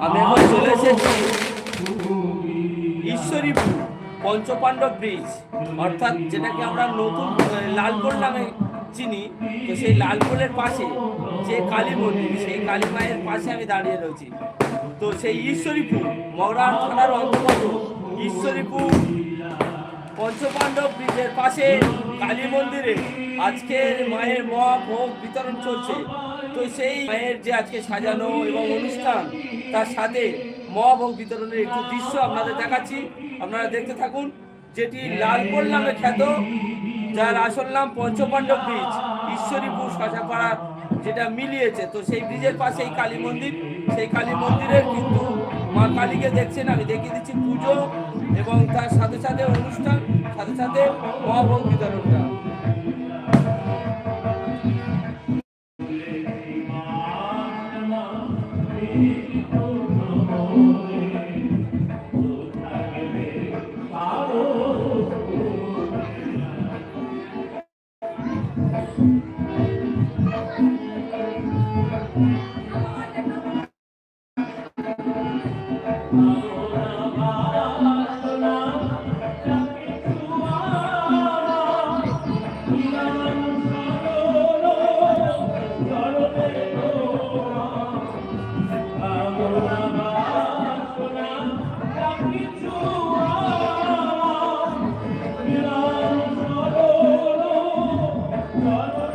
আমি এখন চলে এসেছি ঈশ্বরীপুর পঞ্চপাণ্ডব ব্রিজ অর্থাৎ যেটাকে আমরা নতুন আহ, লালপোল নামে চিনি তো সেই লালপোলের পাশে যে কালী মন্দির সেই কালী মায়ের পাশে আমি দাঁড়িয়ে রয়েছি। তো সেই ঈশ্বরীপুর মগরান থানার অন্তর্গত ঈশ্বরীপুর পঞ্চপাণ্ডব ব্রিজের পাশে কালী মন্দিরে আজকে মায়ের মহাভোগ বিতরণ চলছে। তো সেই মায়ের যে আজকে সাজানো এবং অনুষ্ঠান, তার সাথে মহাভোগ বিতরণের একটু দৃশ্য আপনাদের দেখাচ্ছি। আপনারা দেখতে থাকুন, যেটি লালপোল নামে খ্যাত, যার আসল নাম পঞ্চপাণ্ডব ব্রিজ, ঈশ্বরীপুর শাসাপাড়া যেটা মিলিয়েছে। তো সেই ব্রিজের পাশে এই কালী মন্দির। সেই কালী মন্দিরের কিন্তু মা কালীকে দেখছেন, আমি দেখিয়ে দিচ্ছি পুজো এবং তার সাথে সাথে অনুষ্ঠান, সাথে সাথে মহাভোগ God.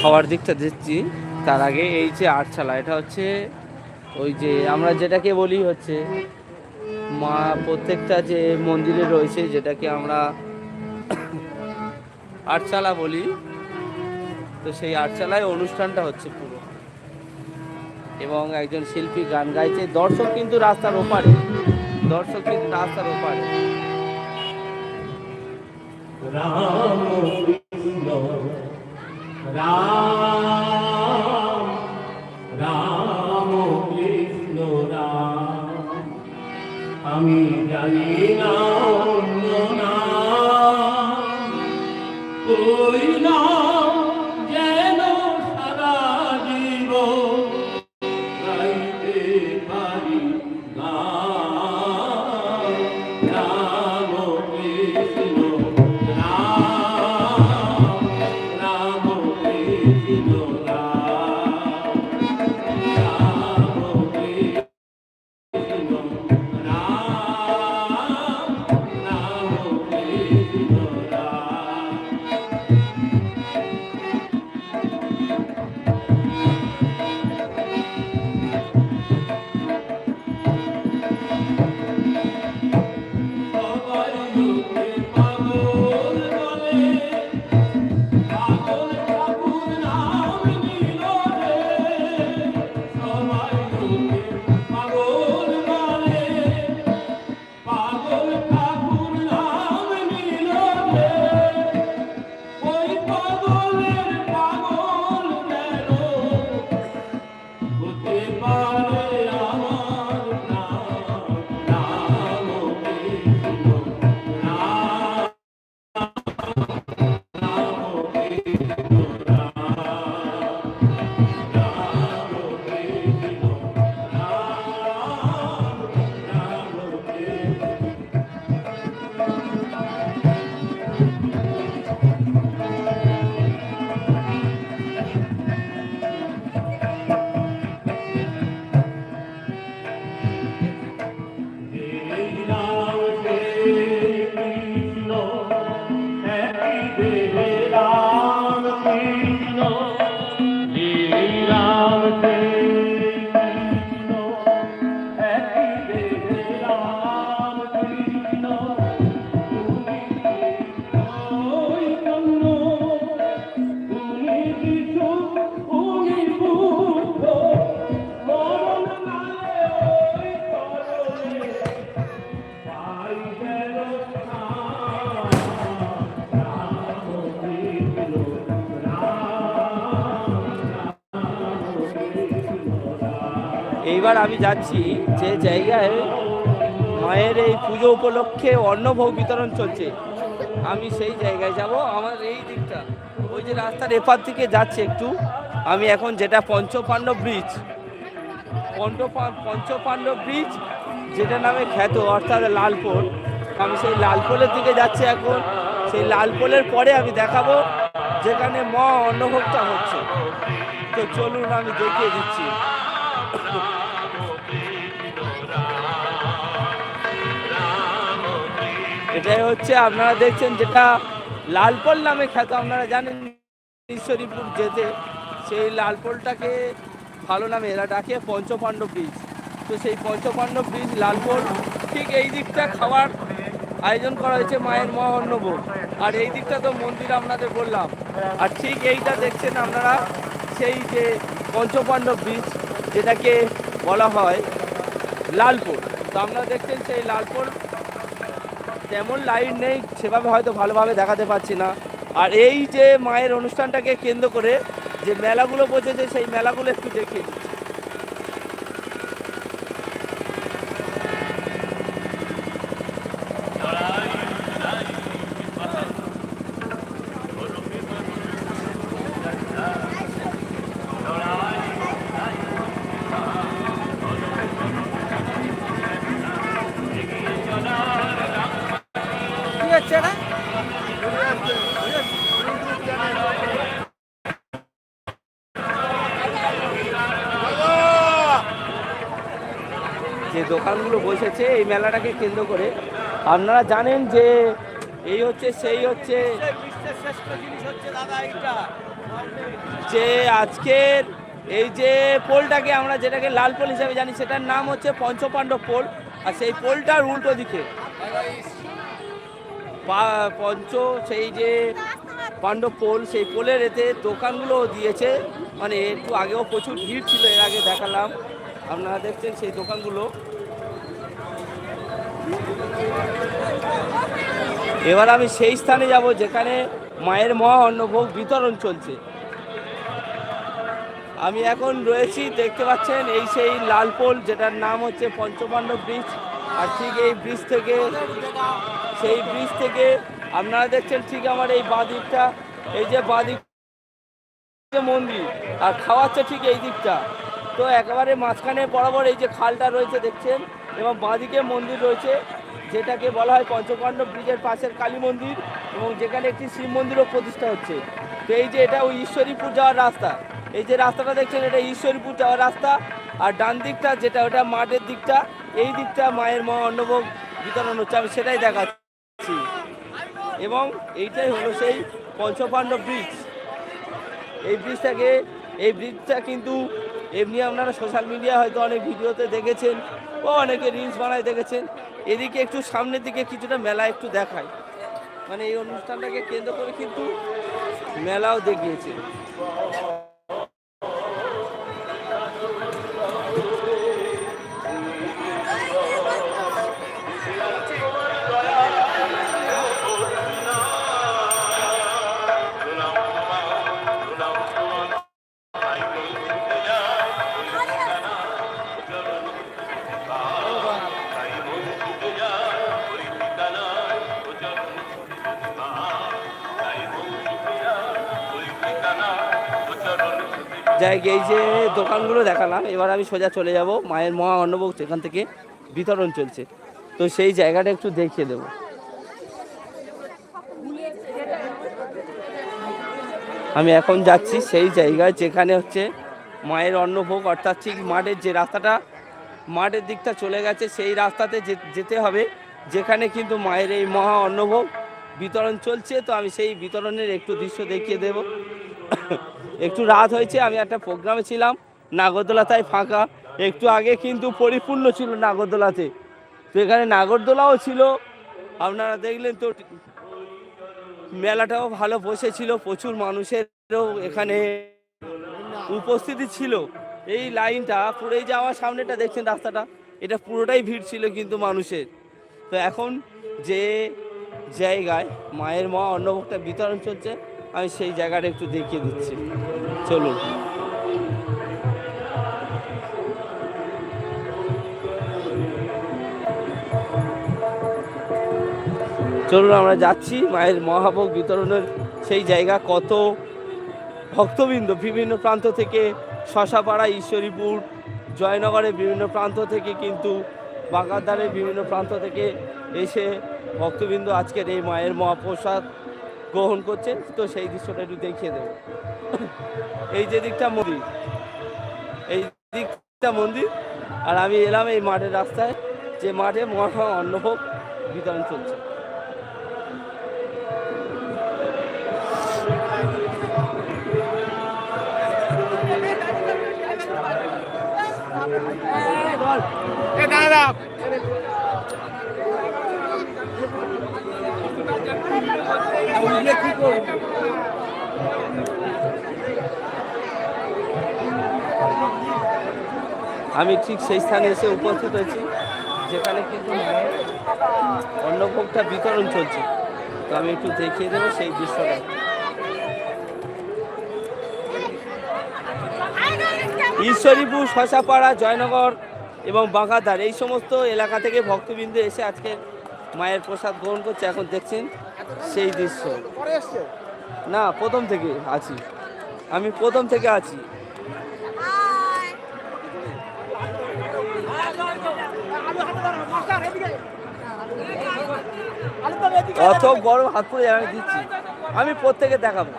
খাওয়ার দিকটা দিচ্ছি তার আগে এই যে আটচালা এটা হচ্ছে ওই যে আমরা যেটাকে বলি হচ্ছে, মা প্রত্যেকটা যে মন্দিরে রয়েছে যেটাকে আমরা আটচালা বলি, তো সেই আটচালায় অনুষ্ঠানটা হচ্ছে পুরো। এবং একজন শিল্পী গান গাইছে, দর্শক কিন্তু রাস্তার ওপারে, দর্শক কিন্তু রাস্তার ওপারে। রাম রাম রাম কৃষ্ণ রাম। আমি জানি না এইবার আমি যাচ্ছি যে জায়গায় মায়ের এই পুজো উপলক্ষে অন্নভোগ বিতরণ চলছে। আমি সেই জায়গায় যাব, আমার এই দিকটা। ওই যে রাস্তার এপার থেকে যাচ্ছে একটু। আমি এখন যেটা পঞ্চপাণ্ডব ব্রিজ পঞ্চপা- পঞ্চপাণ্ডব ব্রিজ, যেটা নামে খ্যাত, অর্থাৎ লালপোল। আমি সেই লালপোলের দিকে যাচ্ছি এখন। সেই লালপোলের পরে আমি দেখাবো যেখানে মা অন্নভোগটা হচ্ছে। তো চলুন, আমি দেখিয়ে দিচ্ছি। এটাই হচ্ছে, আপনারা দেখছেন যেটা লালপোল নামে খ্যাত, আপনারা জানেন ঈশ্বরীপুর যেতে। সেই লালপোলটাকে ভালো নামে, এরা ডাকে পঞ্চপাণ্ডব ব্রিজ। তো সেই পঞ্চপাণ্ডব ব্রিজ, লালপোল, ঠিক এই দিকটা খাওয়ার আয়োজন করা হয়েছে মায়ের মহা অন্নভোগ আর এই দিকটা তো মন্দির আপনাদের বললাম। আর ঠিক এইটা দেখছেন আপনারা, সেই যে পঞ্চপাণ্ডব ব্রিজ, যেটাকে বলা হয় লালপুর তো আপনারা দেখছেন সেই লালপুর তেমন লাইট নেই, সেভাবে হয়তো ভালোভাবে দেখাতে পাচ্ছি না। আর এই যে মায়ের অনুষ্ঠানটাকে কেন্দ্র করে যে মেলাগুলো বসেছে, সেই মেলাগুলো একটু দেখিয়ে দিচ্ছি মেলাটাকে কেন্দ্র করে। আপনারা জানেন যে এই হচ্ছে, সেই হচ্ছে যে আজকের এই যে পোলটাকে আমরা যেটাকে লাল পোল হিসাবে জানি, সেটার নাম হচ্ছে পঞ্চপাণ্ডব পোল। আর সেই পোলটার উল্টো দিকে পঞ্চ, সেই যে পাণ্ডব পোল, সেই পোলের এতে দোকানগুলো দিয়েছে। মানে একটু আগেও প্রচুর ভিড় ছিল, এর আগে দেখালাম। আপনারা দেখছেন সেই দোকানগুলো। এবার আমি সেই স্থানে যাব যেখানে মায়ের মহা অন্নভোগ বিতরণ চলছে। আমি এখন রয়েছি, দেখতে পাচ্ছেন, এই সেই লালপোল যেটার নাম হচ্ছে পঞ্চপাণ্ডব ব্রিজ, আর ঠিক এই ব্রিজ থেকে, সেই ব্রিজ থেকে আপনারা দেখছেন ঠিক আমার এই বাঁ দিকটা, এই যে বাঁ দিক মন্দির, আর খাওয়াচ্ছে ঠিক এই দিকটা। তো একেবারে মাঝখানে বরাবর এই যে খালটা রয়েছে, দেখছেন? এবং বাঁদিকে মন্দির রয়েছে, যেটাকে বলা হয় পঞ্চপাণ্ডব ব্রিজের পাশের কালী মন্দির এবং যেখানে একটি শিব মন্দিরও প্রতিষ্ঠা হচ্ছে। তো এই যে এটা ওই ঈশ্বরীপুর যাওয়ার রাস্তা, এই যে রাস্তাটা দেখছেন, এটা ঈশ্বরীপুর যাওয়ার রাস্তা। আর ডান দিকটা যেটা, ওটা মাঠের দিকটা, এই দিকটা মায়ের মা অন্নভোগ বিতরণ হচ্ছে, আমি সেটাই দেখাচ্ছি। এবং এইটাই হলো সেই পঞ্চপাণ্ডব ব্রিজ। এই ব্রিজটাকে, এই ব্রিজটা কিন্তু এমনি আপনারা সোশ্যাল মিডিয়া হয়তো অনেক ভিডিওতে দেখেছেন বা অনেকে রিলস বানায় দেখেছেন। এদিকে একটু সামনের দিকে কিছুটা মেলা একটু দেখায়। মানে এই অনুষ্ঠানটাকে কেন্দ্র করে কিন্তু মেলাও দেখিয়েছে। যাই এই যে দোকানগুলো দেখালাম, এবার আমি সোজা চলে যাব মায়ের মহা অন্নভোগ সেখান থেকে বিতরণ চলছে। তো সেই জায়গাটা একটু দেখিয়ে দেবো। আমি এখন যাচ্ছি সেই জায়গায় যেখানে হচ্ছে মায়ের অন্নভোগ, অর্থাৎ ঠিক মাঠের যে রাস্তাটা, মাঠের দিকটা চলে গেছে, সেই রাস্তাতে যেতে হবে, যেখানে কিন্তু মায়ের এই মহা অন্নভোগ বিতরণ চলছে। তো আমি সেই বিতরণের একটু দৃশ্য দেখিয়ে দেব। একটু রাত হয়েছে, আমি একটা প্রোগ্রামে ছিলাম, নাগরদোলা তাই ফাঁকা। একটু আগে কিন্তু পরিপূর্ণ ছিল নাগরদোলাতে। তো এখানে নাগরদোলাও ছিল। আপনারা দেখলেন তো, মেলাটাও ভালো বসেছিল, প্রচুর মানুষেরও এখানে উপস্থিতি ছিল। এই লাইনটা পুরো যাওয়ার সামনেটা দেখছেন রাস্তাটা, এটা পুরোটাই ভিড় ছিল কিন্তু মানুষের। তো এখন যে জায়গায় মায়ের মা অন্নভোগটা বিতরণ চলছে আমি সেই জায়গাটা একটু দেখিয়ে দিচ্ছি। চলুন। চলুন, আমরা যাচ্ছি মায়ের মহাভোগ বিতরণের সেই জায়গা। কত ভক্তবৃন্দ বিভিন্ন প্রান্ত থেকে শশাপাড়া, ঈশ্বরীপুর জয়নগরের বিভিন্ন প্রান্ত থেকে কিন্তু বাগাদারের বিভিন্ন প্রান্ত থেকে এসে ভক্তবৃন্দ আজকের এই মায়ের মহাপ্রসাদ গ্রহণ করছে, তো সেই দৃশ্যটা একটু দেখিয়ে দেবো। এই যে দিকটা মন্দির, এই দিকটা মন্দির, আর আমি এলাম এই মাঠের রাস্তায়, যে মাঠে মহা অন্নভোগ বিতরণ চলছে। আমি ঠিক সেই স্থানে এসে উপস্থিত হয়েছি, যেখানে কিন্তু অন্নভোগটা বিতরণ চলছে। তো আমি একটু দেখিয়ে দেবো সেই দৃশ্যটা। ঈশ্বরীপুর, শশাপাড়া, জয়নগর এবং বাঁকাদার এই সমস্ত এলাকা থেকে ভক্তবৃন্দ এসে আজকে মায়ের প্রসাদ গ্রহণ করছে, এখন দেখছেন সেই দৃশ্য। না, প্রথম থেকে আছি। আমি প্রথম থেকে আছি। অত গরম হাত পরে আমি দিচ্ছি। আমি প্রত্যেকে দেখাবো।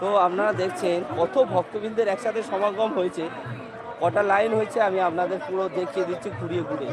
তো আপনারা দেখছেন কত ভক্তবৃন্দের একসাথে সমাগম হয়েছে। কটা লাইন হয়েছে, আমি আপনাদের পুরো দেখিয়ে দিচ্ছি, ঘুরিয়ে ঘুরিয়ে।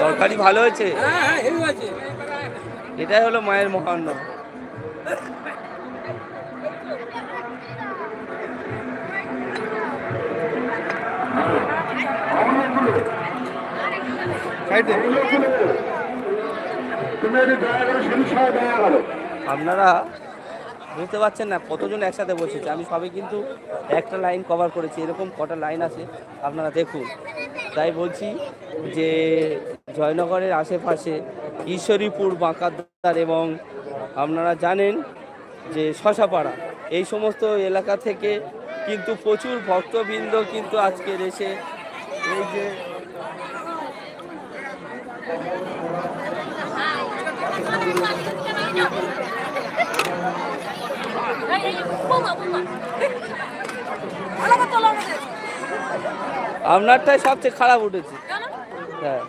তরকারি ভালো হয়েছে? এটাই হলো মায়ের মহান্ন। আপনারা বুঝতে পারছেন না কতজন একসাথে বসেছে? আমি সবে কিন্তু একটা লাইন কভার করেছি এরকম কটা লাইন আছে আপনারা দেখুন। তাই বলছি যে জয়নগরের আশেপাশে ঈশ্বরীপুর বাঁকাদার এবং আপনারা জানেন যে শশাপাড়া। এই সমস্ত এলাকা থেকে কিন্তু প্রচুর ভক্তবৃন্দ কিন্তু আজকের এসে এই যে আপনারটাই সবচেয়ে খারাপ উঠেছে। হ্যাঁ।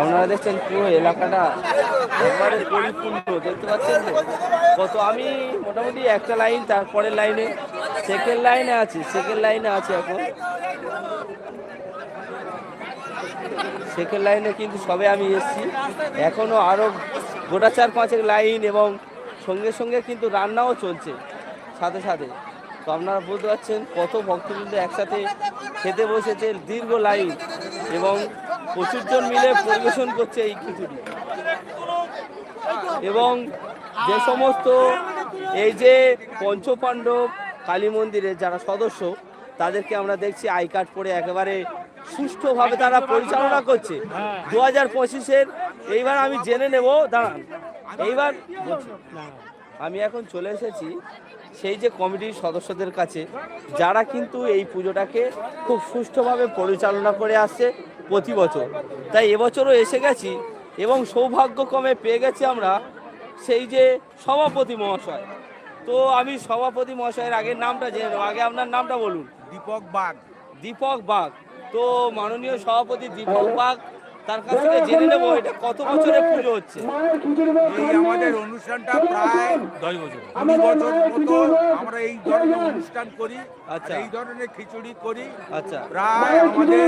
আপনারা দেখছেন পুরো এলাকাটা একবারে পরিপূর্ণ দেখতে পাচ্ছেন? কত আমি মোটামুটি একটা লাইন তারপরের লাইনে সেকেন্ড লাইনে আছি সেকেন্ড লাইনে আছি এখন। সেকেন্ড লাইনে কিন্তু সবে আমি এসেছি। এখনও আরও গোটা চার পাঁচেক লাইন এবং সঙ্গে সঙ্গে কিন্তু রান্নাও চলছে সাথে সাথে। তো আপনারা বুঝতে পারছেন কত ভক্তবৃন্দ একসাথে খেতে বসেছে দীর্ঘ লাইন এবং প্রচুর জন মিলে পরিবেশন করছে এই খিচুড়ি। এবং যে সমস্ত এই যে পঞ্চপাণ্ডব কালী মন্দিরের যারা সদস্য, তাদেরকে আমরা দেখছি আই কার্ড পরে একেবারে সুষ্ঠুভাবে তারা পরিচালনা করছে। দু হাজার পঁচিশের এইবার আমি জেনে নেব দাঁড়ান এইবার। আমি এখন চলে এসেছি সেই যে কমিটির সদস্যদের কাছে যারা কিন্তু এই পুজোটাকে খুব সুষ্ঠুভাবে পরিচালনা করে আসছে প্রতি বছর। তাই এবছরও এসে গেছি এবং সৌভাগ্যক্রমে পেয়ে গেছি আমরা সেই যে সভাপতি মহাশয়। তো আমি সভাপতি মহাশয়ের আগের নামটা জেনে নেব। আগে আপনার নামটা বলুন। দীপক বাগ। দীপক বাগ। তো মাননীয় সভাপতি দীপক বাগ তার কাছ থেকে জেনে নেব এটা কত বছরের পুজো হচ্ছে। এই আমাদের অনুষ্ঠানটা প্রায় দশ বছর। কুড়ি বছর মতো আমরা এই ধরনের অনুষ্ঠান করি আচ্ছা। এই ধরনের খিচুড়ি করি। আচ্ছা। প্রায় আমাদের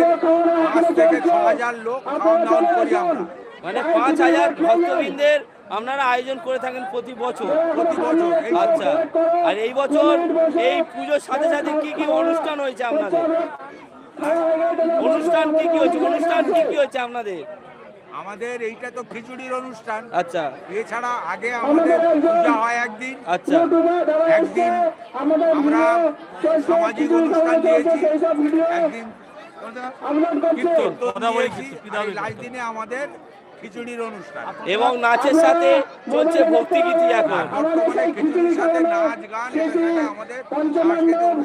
পাঁচ থেকে ছ হাজার লোক খাওয়ান দাওয়ান করি আমরা। মানে পাঁচ হাজার ভক্তবৃন্দের আপনারা আয়োজন করে থাকেন প্রতি বছর। প্রতি বছর। আচ্ছা। আর এই বছর এই পুজোর সাথে সাথে কি কি অনুষ্ঠান হয়েছে আপনাদের? অনুষ্ঠান কি কি হচ্ছে অনুষ্ঠান কি কি হচ্ছে আপনাদের? আমাদের এইটা তো খিচুড়ির অনুষ্ঠান। আচ্ছা। এছাড়া আগে আমাদের পূজা হয় একদিন। আচ্ছা। একদিন আমরা সামাজিক অনুষ্ঠান দিয়েছি। একদিন আমাদের খিচুড়ির অনুষ্ঠান। এবং নাচের সাথে চলছে ভক্তিগীতি এখন।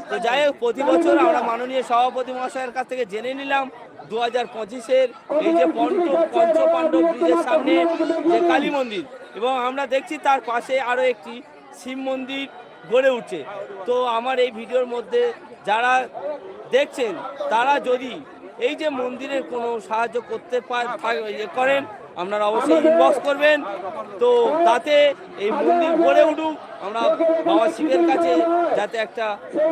তো যাই হোক প্রতি বছর আমরা মাননীয় সভাপতি মহাশয়ের কাছ থেকে জেনে নিলাম দু হাজার পঁচিশের এই যে পঞ্চ পঞ্চপাণ্ডব ব্রিজের সামনে যে কালী মন্দির। এবং আমরা দেখছি তার পাশে আরও একটি শিব মন্দির গড়ে উঠছে। তো আমার এই ভিডিওর মধ্যে যারা দেখছেন তারা যদি এই যে মন্দিরের কোনো সাহায্য করতে পার- ইয়ে করেন আপনারা অবশ্যই ইনবক্স করবেন। তো তাতে এই মন্দির গড়ে উঠুক। আমরা বাবা শিবের কাছে যাতে একটা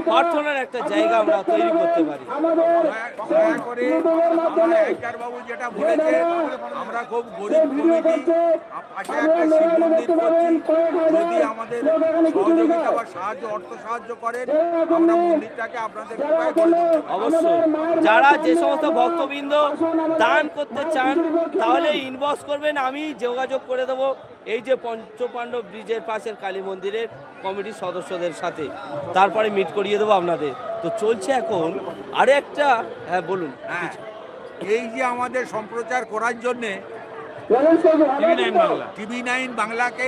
প্রার্থনার একটা জায়গা আমরা তৈরি করতে পারি। দয়া- দয়া করে আমরা অ্যাঙ্কার বাবু যেটা বলেছে আমরা খুব গরিব কমিটি পাশে একটা শিব মন্দির করছি। যদি আমাদের সহযোগিতা বা সাহায্য অর্থ সাহায্য করেন আমরা মন্দিরটাকে আপনাদের। অবশ্যই। যারা যে সমস্ত ভক্তবৃন্দ দান করতে চান তাহলে ইনবক্স করবেন আমি যোগাযোগ করে দেবো। এই যে পঞ্চপাণ্ডব ব্রিজের পাশের কালী মন্দিরের কমিটির সদস্যদের সাথে তারপরে মিট করিয়ে দেবো আপনাদের। তো চলছে এখন আরও একটা হ্যাঁ বলুন। হ্যাঁ এই যে আমাদের সম্প্রচার করার জন্যে টিভি নাইন বাংলাকে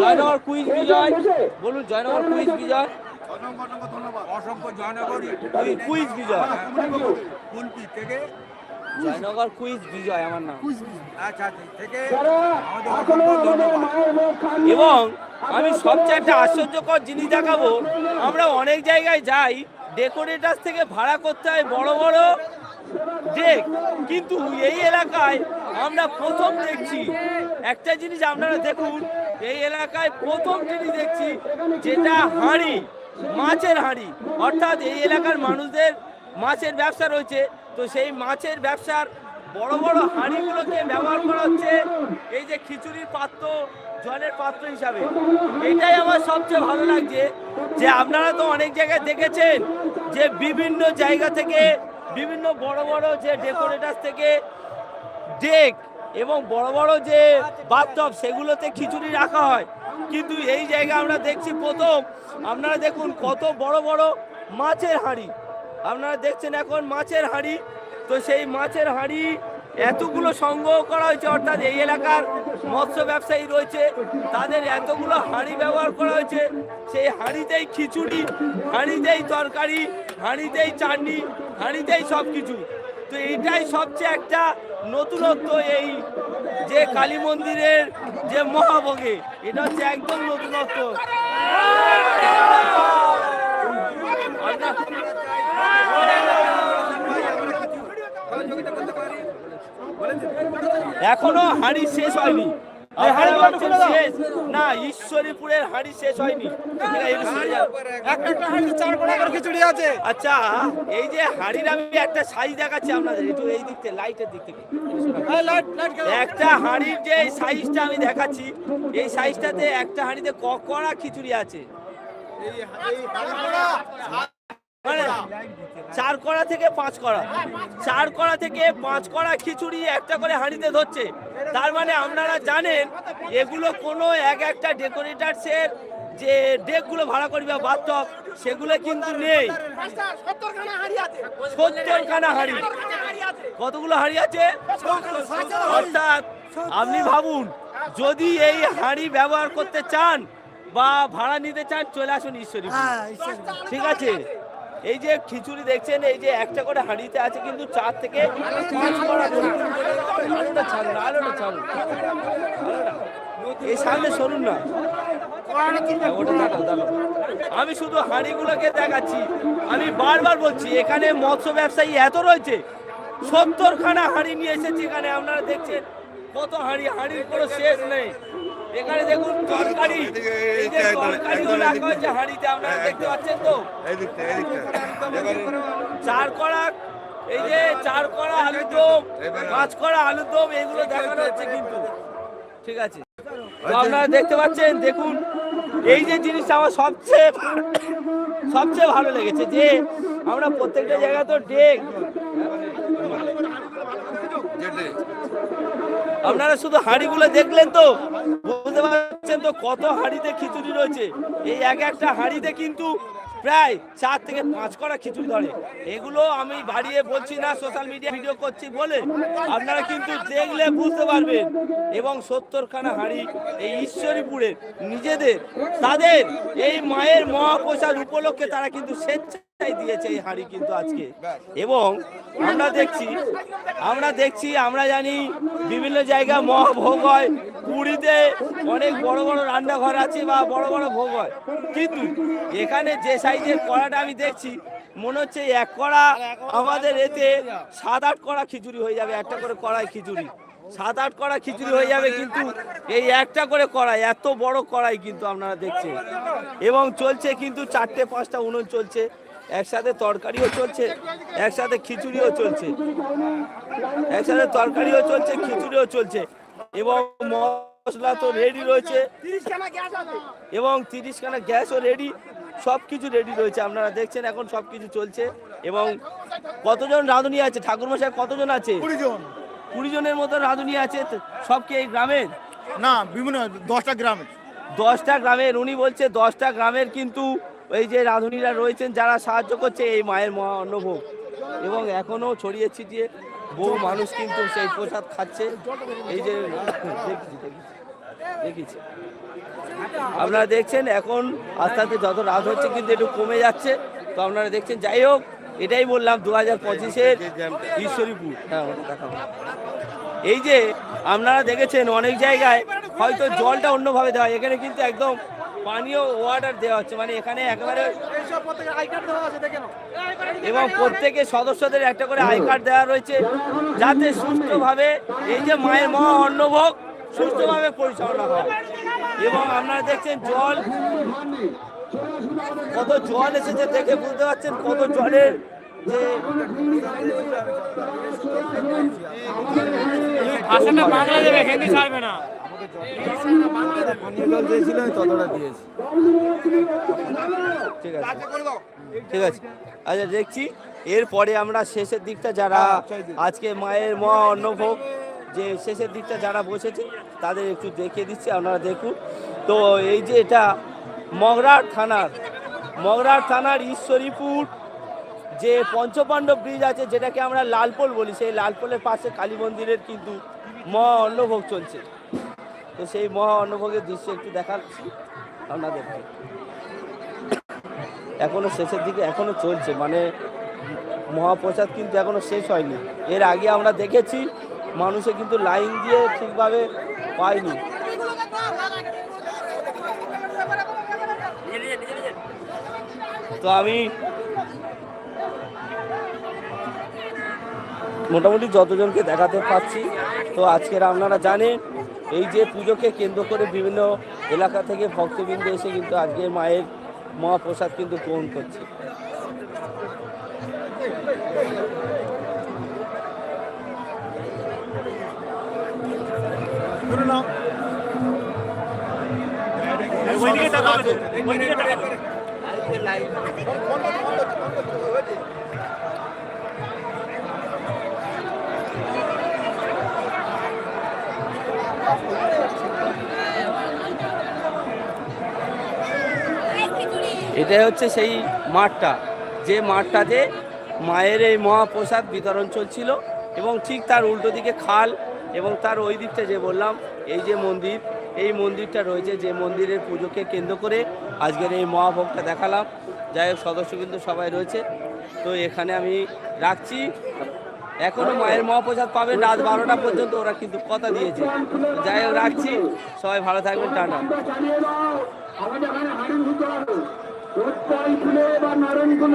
জয়নগর কুইজ বিজয়। বলুন জয়নগর কুইজ বিজয়। অসংখ্য জয়নগর। কুইজ বিজয়। কুলপি থেকে জয়নগর কুইজ বিজয় আমার নাম। আচ্ছা ধন্যবাদ। এবং আমি সবচেয়ে একটা আশ্চর্যকর জিনিস দেখাবো আমরা অনেক জায়গায় যাই ডেকোরেটার্স থেকে ভাড়া করতে হয় বড় বড় ডেক কিন্তু এই এলাকায় আমরা প্রথম দেখছি একটা জিনিস আপনারা দেখুন এই এলাকায় প্রথম জিনিস দেখছি যেটা হাঁড়ি মাছের হাঁড়ি। অর্থাৎ এই এলাকার মানুষদের মাছের ব্যবসা রয়েছে। তো সেই মাছের ব্যবসার বড় বড় হাঁড়িগুলোকে ব্যবহার করা হচ্ছে। এই যে খিচুড়ির পাত্র, জলের পাত্র হিসাবে। এটাই আমার সবচেয়ে ভালো লাগছে যে আপনারা তো অনেক জায়গায় দেখেছেন যে বিভিন্ন জায়গা থেকে, বিভিন্ন বড় বড় যে ডেকোরেটার থেকে ডেক এবং বড় বড় যে বাথটপ সেগুলোতে খিচুড়ি রাখা হয়। কিন্তু এই জায়গায় আমরা দেখছি প্রথম। আপনারা দেখুন কত বড় বড় মাছের হাঁড়ি। আপনারা দেখছেন এখন মাছের হাঁড়ি। তো সেই মাছের হাঁড়ি এতগুলো সংগ্রহ করা হয়েছে অর্থাৎ এই এলাকার মৎস্য ব্যবসায়ী রয়েছে তাদের এতগুলো হাঁড়ি ব্যবহার করা হয়েছে। সেই হাঁড়িতেই খিচুড়ি হাঁড়িতেই তরকারি হাঁড়িতেই চাটনি হাঁড়িতেই সব কিছু তো এইটাই সবচেয়ে একটা নতুনত্ব এই যে কালী মন্দিরের যে মহাভোগে। এটা হচ্ছে একদম নতুনত্ব। এখনও হাঁড়ি শেষ হয়নি। না ঈশ্বরীপুরের হাঁড়ি শেষ হয়নি। এর আচ্ছা এই যে হাঁড়ির আমি একটা সাইজ দেখাচ্ছি আপনাদের একটু এই দিক থেকে লাইটের দিক থেকে। একটা হাঁড়ির যে সাইজটা আমি দেখাচ্ছি এই সাইজটাতে একটা হাঁড়িতে ক কড়া খিচুড়ি আছে? মানে চার কড়া থেকে পাঁচ কড়া। চার কড়া থেকে পাঁচ কড়া খিচুড়ি একটা করে হাঁড়িতে ধরছে। তার মানে আপনারা জানেন এগুলো কোনো এক একটা ডেকোরেটার্সের যে ডেকগুলো ভাড়া করবে বাথটব সেগুলো কিন্তু নেই। সত্তর খানা হাঁড়ি। কতগুলো হাঁড়ি আছে? অর্থাৎ আপনি ভাবুন যদি এই হাঁড়ি ব্যবহার করতে চান বা ভাড়া নিতে চান চলে আসুন ঈশ্বরী ঠিক আছে? এই যে খিচুড়ি দেখছেন, এই যে একটা করে হাঁড়িতে আছে কিন্তু চার থেকে। এই সামনে সরুন না। আমি শুধু হাঁড়িগুলোকে দেখাচ্ছি। আমি বারবার বলছি, এখানে মৎস্য ব্যবসায়ী এত রয়েছে। সত্তর খানা হাঁড়ি নিয়ে এসেছি এখানে, আপনারা দেখছেন। কত হাঁড়ি, হাঁড়ির কোনো শেষ নেই। এখানে দেখুন তরকারি। এই যে তরকারিও রাখা হয়েছে হাঁড়িতে আপনারা দেখতে পাচ্ছেন তো? চার কড়া এই যে চার করা আলু দম পাঁচ করা আলু দম এগুলো দেখানো হচ্ছে কিন্তু। ঠিক আছে। আপনারা দেখতে পাচ্ছেন দেখুন এই যে জিনিসটা আমার সবচেয়ে সবচেয়ে ভালো লেগেছে যে আমরা প্রত্যেকটা জায়গায় তো ডেক আপনারা শুধু হাঁড়িগুলো দেখলেন তো, বুঝতে পারছেন তো কত হাঁড়িতে খিচুড়ি রয়েছে? এই এক একটা হাঁড়িতে কিন্তু প্রায় চার থেকে পাঁচ করা খিচুড়ি ধরে। এগুলো আমি বাড়িয়ে বলছি না সোশ্যাল মিডিয়া ভিডিও করছি বলে আপনারা কিন্তু দেখলে বুঝতে পারবেন। এবং সত্তরখানা হাঁড়ি এই ঈশ্বরীপুরের নিজেদের, তাদের এই মায়ের মহাপ্রসাদ উপলক্ষে তারা কিন্তু স্বেচ্ছায় দিয়েছে এই হাঁড়ি কিন্তু আজকে। এবং আমরা দেখছি আমরা দেখছি আমরা জানি বিভিন্ন জায়গায় মহাভোগ হয়। পুরীতে অনেক বড় বড় রান্নাঘর আছে বা বড় বড় ভোগ হয়। কিন্তু এখানে যে সাইজের কড়াটা আমি দেখছি মনে হচ্ছে এক কড়া আমাদের এতে সাত আট কড়া খিচুড়ি হয়ে যাবে একটা করে কড়াই খিচুড়ি। সাত আট কড়া খিচুড়ি হয়ে যাবে কিন্তু এই একটা করে কড়াই এত বড় কড়াই কিন্তু আপনারা দেখছেন। এবং চলছে কিন্তু চারটে পাঁচটা উনুন চলছে। একসাথে তরকারিও চলছে একসাথে খিচুড়িও চলছে একসাথে তরকারিও চলছে খিচুড়িও চলছে এবং মশলা তো রেডি রয়েছে। এবং তিরিশ খানা গ্যাসও রেডি সব কিছু রেডি রয়েছে আপনারা দেখছেন এখন সব কিছু চলছে এবং কতজন রাঁধুনি আছে? ঠাকুরমশাই কতজন আছে? কুড়ি জন জনের মতো রাঁধুনি আছে সব কি এই গ্রামের? না বিভিন্ন দশটা গ্রামে দশটা গ্রামের উনি বলছে দশটা গ্রামের কিন্তু এই যে রাঁধুনিরা রয়েছেন, যারা সাহায্য করছে এই মায়ের মহা অন্নভোগ। এবং এখনও ছড়িয়ে ছিটিয়ে বহু মানুষ কিন্তু সেই প্রসাদ খাচ্ছে। এই যে, দেখছি আপনারা দেখছেন, এখন আস্তে আস্তে যত রাত হচ্ছে কিন্তু একটু কমে যাচ্ছে। তো আপনারা দেখছেন, যাই হোক, এটাই বললাম দু হাজার পঁচিশের ঈশ্বরীপুর। হ্যাঁ এই যে, আপনারা দেখেছেন, অনেক জায়গায় হয়তো জলটা অন্যভাবে দেওয়া এখানে কিন্তু একদম পানীয় ওয়াটার দেওয়া হচ্ছে। মানে এখানে একেবারে এবং প্রত্যেকের সদস্যদের একটা করে আই কার্ড দেওয়া রয়েছে যাতে সুস্থভাবে এই যে মায়ের মহা অন্নভোগ সুস্থভাবে পরিচালনা হয়। এবং আপনারা দেখছেন জল কত জল এসেছে দেখে বুঝতে পারছেন কত জলের যে ভাষাটা বাংলা দেবে হিন্দি ছাড়বে না। ঠিক আছে ঠিক আছে আচ্ছা দেখছি এরপরে আমরা শেষের দিকটা যারা আজকে মায়ের মহা অন্নভোগ যে শেষের দিকটা যারা বসেছে, তাদের একটু দেখিয়ে দিচ্ছি, আপনারা দেখুন। তো এই যে এটা মগরার থানার মগরার থানার ঈশ্বরীপুর যে পঞ্চপাণ্ডব ব্রিজ আছে, যেটাকে আমরা লালপোল বলি, সেই লালপোলের পাশে কালী মন্দিরের কিন্তু মহা অন্নভোগ চলছে। তো সেই মহা অন্নভোগের দৃশ্য একটু দেখাচ্ছি আপনাদেরকে। এখনও শেষের দিকে এখনও চলছে মানে মহাপ্রসাদ কিন্তু এখনও শেষ হয়নি। এর আগে আমরা দেখেছি, মানুষে কিন্তু লাইন দিয়ে ঠিকভাবে পায়নি। তো আমি মোটামুটি যতজনকে দেখাতে পাচ্ছি, তো আজকের আপনারা জানেন এই যে পুজোকে কেন্দ্র করে বিভিন্ন এলাকা থেকে ভক্তবৃন্দ এসে কিন্তু আজকে মায়ের মহাপ্রসাদ কিন্তু গ্রহণ করছে। ওইদিকে এটাই হচ্ছে সেই মাঠটা। যে মাঠটাতে মায়ের এই মহাপ্রসাদ বিতরণ চলছিল এবং ঠিক তার উল্টো দিকে খাল এবং তার ওই দিকটা যে বললাম, এই যে মন্দির, এই মন্দিরটা রয়েছে যে মন্দিরের পুজোকে কেন্দ্র করে আজকের এই মহাভোগটা দেখালাম। যাই হোক সদস্য কিন্তু সবাই রয়েছে। তো এখানে আমি রাখছি। এখনও মায়ের মহাপ্রসাদ পাবেন রাত বারোটা পর্যন্ত, ওরা কিন্তু কথা দিয়েছে। যাই হোক, রাখছি। সবাই ভালো থাকবেন, টাটা। আমাদের এখানে হাড়ি দিতে হবে